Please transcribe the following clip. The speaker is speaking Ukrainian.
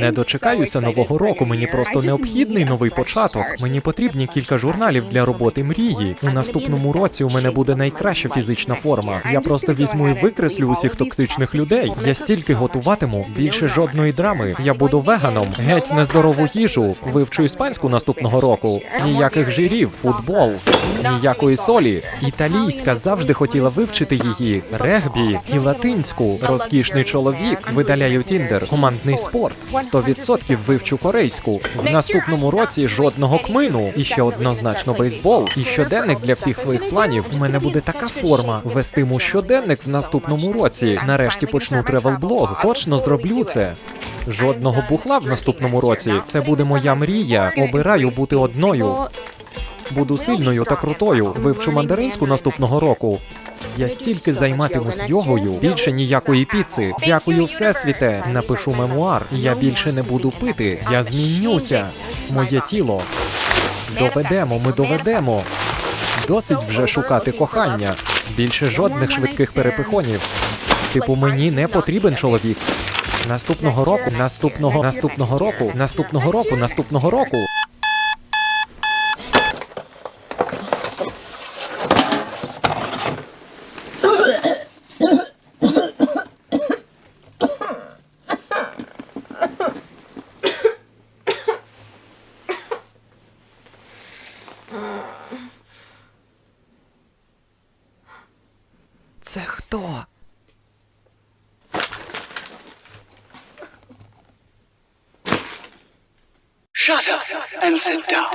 Не дочекаюся нового року. Мені просто необхідний новий початок. Мені потрібні кілька журналів для роботи мрії. У наступному році у мене буде найкраща фізична форма. Я просто візьму і викреслю усіх токсичних людей. Я стільки готуватиму, більше жодної драми. Я буду веганом, геть нездорову їжу. Вивчу іспанську наступного року. Ніяких жирів, футбол, ніякої солі. Італійська завжди хотіла вивчити її. Регбі і латинську. Розкішний чоловік. Видаляю тіндер. Командний спорт. 100% вивчу корейську. В наступному році жодного кмину. І ще однозначно бейсбол. І щоденник для всіх своїх планів. У мене буде така форма. Вестиму щоденник в наступному році. Нарешті почну тревел-блог. Точно зроблю це. Жодного бухла в наступному році. Це буде моя мрія. Обираю бути одною. Буду сильною та крутою. Вивчу мандаринську наступного року. Я стільки займатимусь йогою, більше ніякої піци. Дякую, всесвіте. Напишу мемуар. Я більше не буду пити. Я змінюся. Моє тіло. Доведемо, ми доведемо. Досить вже шукати кохання. Більше жодних швидких перепихонів. Типу, мені не потрібен чоловік. Наступного року, наступного, наступного року, наступного року, наступного року. Це хто? Shut up and sit down.